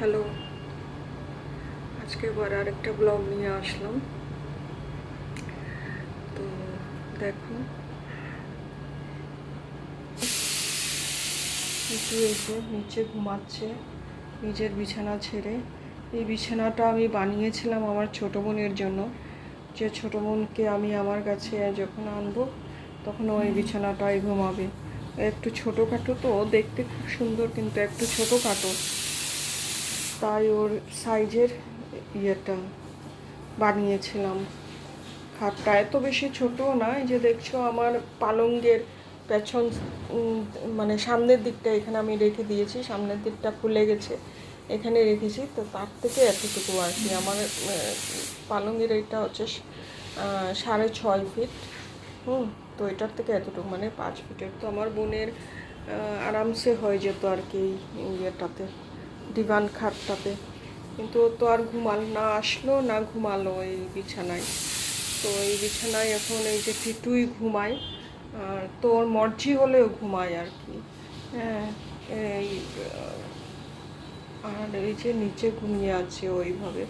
Hello. আজকে আবার আরেকটা ব্লগ নিয়ে আসলাম। তো দেখো। একটু এসে নিচে ঘুমাচ্ছে, নিজের বিছানা ছেড়ে। এই বিছানাটা আমি বানিয়েছিলাম আমার ছোটো বোনের জন্য। যে ছোটো বোনকে আমি আমার কাছে যখন আনব, তখন ওই বিছানাটাই ঘুমাবে। একটু ছোটো ছোটোখাটো তো, দেখতে খুব সুন্দর, কিন্তু একটু ছোটো ছোটোখাটো তাই ওর সাইজের ইয়েটা বানিয়েছিলাম। খাটটা এত বেশি ছোটও না, এই যে দেখছ আমার পালঙ্গের পেছন মানে সামনের দিকটা এখানে আমি রেখে দিয়েছি, সামনের দিকটা খুলে গেছে, এখানে রেখেছি, তো তার থেকে এতটুকু আর কি। আমার পালঙ্গের এটা হচ্ছে সাড়ে ছয় ফিট, হুম, তো এটার থেকে এতটুকু মানে পাঁচ ফিটের তো আমার বোনের আরামসে হয়ে যেত আর কি ইয়েটাতে। দিবান খাটটাতে। কিন্তু ও তো আর ঘুমাল, না আসলো, না ঘুমালো এই বিছানায়। তো এই বিছানায় এখন এই যে টিটুই ঘুমায়, আর তো ওর মর্জি হলেও ঘুমায় আর কি। হ্যাঁ এই, আর এই যে নিচে ঘুমিয়ে আছে ওইভাবে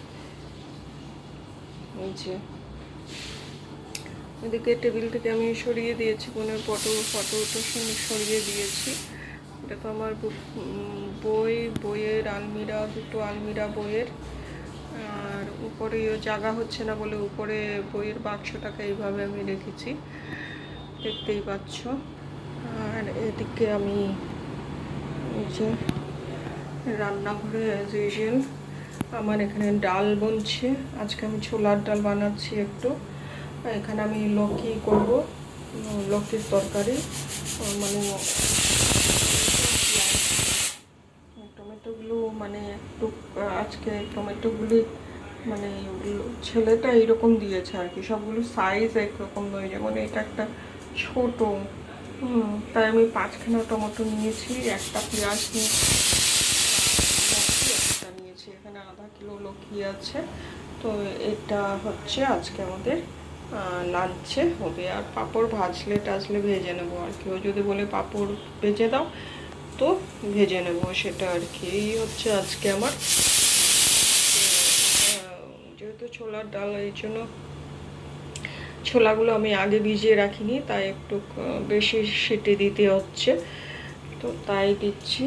এই যে। এদিকে টেবিল থেকে আমি সরিয়ে দিয়েছি বোনের ফটো ফটো ফটোটা সরিয়ে দিয়েছি। এটা তো আমার বই, বইয়ের আলমিরা, দুটো আলমিরা বইয়ের। আর উপরেও জায়গা হচ্ছে না বলে উপরে বইয়ের বাক্সটাকে এইভাবে আমি রেখেছি। দেখতেই পাচ্ছ। আর এদিকে আমি যে রান্নাঘরে অ্যাজ ইউজুয়াল আমার এখানে ডাল বনছে। আজকে আমি ছোলার ডাল বানাচ্ছি একটু। এখানে আমি লক্ষ্মী করব। লক্ষ্মীর তরকারি। মানে টমেটোগুলো মানে একটু আজকে টমেটোগুলি মানে ছেলেটা এইরকম দিয়েছে আর কি। সবগুলো সাইজ একরকম নয়, যেমন এটা একটা ছোট। তাই আমি পাঁচখানা টমেটো নিয়েছি, একটা পেঁয়াজ নিয়েছি, একটা নিয়েছি, এখানে আধা কিলো লক্ষ্মী আছে। তো এটা হচ্ছে আজকে আমাদের লাঞ্চে হবে। আর পাঁপড় ভাজলে টাজলে ভেজে নেব আর কেউ যদি বলে পাঁপড় ভেজে দাও তো ভেজে নেব, সেটা আর কি। এই হচ্ছে আজকে আমার। যেহেতু ছোলার ডাল, এই জন্য ছোলাগুলো আমি আগে ভিজিয়ে রাখিনি, তাই একটু বেশি সেটে দিতে হচ্ছে। তো তাই দিচ্ছি।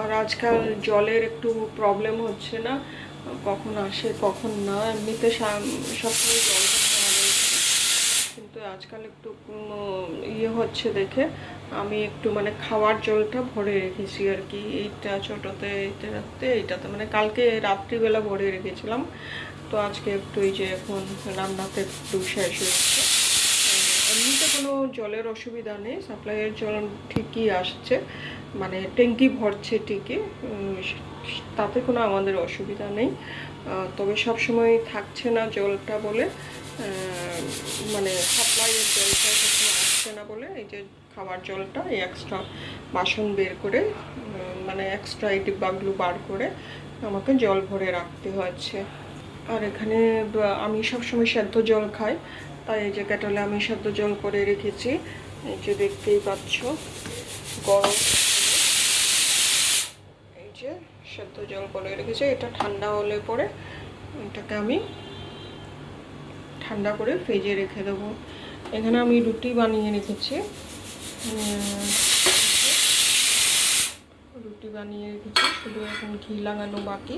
আর আজকাল জলের একটু প্রবলেম হচ্ছে না। কখন আসে, কখন না, এমনিতে সবসময় জল কিন্তু আজকাল একটু ইয়ে হচ্ছে দেখে। আমি একটু মানে খাওয়ার জলটা ভরে রেখেছি আর কি। এইটা ছোটোতে, এইটা রাখতে এইটাতে মানে কালকে রাত্রিবেলা ভরে রেখেছিলাম। তো আজকে একটু এই যে এখন রান্নাতে একটু শেষ এমনিতে কোনো জলের অসুবিধা নেই, সাপ্লাইয়ের জল ঠিকই আসছে মানে ট্যাঙ্কি ভরছে ঠিকই তাতে কোনো আমাদের অসুবিধা নেই। তবে সব সময় থাকছে না জলটা বলে মানে সাপ্লাইয়ের জলটা সবসময় আসছে না বলে, এই যে খাবার জলটা, এই এক্সট্রা বাসন বের করে মানে এক্সট্রা এই ডিব্বাগুলো বার করে আমাকে জল ভরে রাখতে হচ্ছে আর এখানে আমি সবসময় সেদ্ধ জল খাই তাই এই যে কেটলে আমি সেদ্ধ জল করে রেখেছি, এই যে দেখতেই পাচ্ছ, গরম এই যে সেদ্ধ জল করে রেখেছি, এটা ঠান্ডা হলে পরে এটাকে আমি ঠান্ডা করে ফ্রিজে রেখে দেবো। এখানে আমি রুটি বানিয়ে রেখেছি। রুটি বানিয়ে রেখেছি, শুধু এখন ঘি লাগানো বাকি।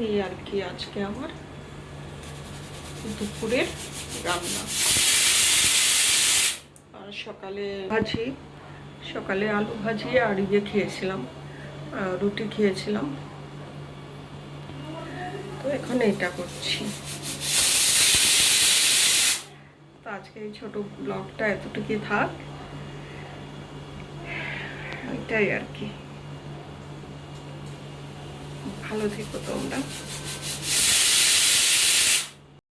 এই আর কি আজকে আমার দুপুরের রান্না। আর সকালে ভাজি, সকালে আলু ভাজি আর ইয়ে খেয়েছিলাম রুটি খেয়েছিলাম। তো এখন এটা করছি। তো আজকে এই ছোট ব্লগটা এতটুকুই থাক। এটাই আর কি। ভালো থেকো তোমরা।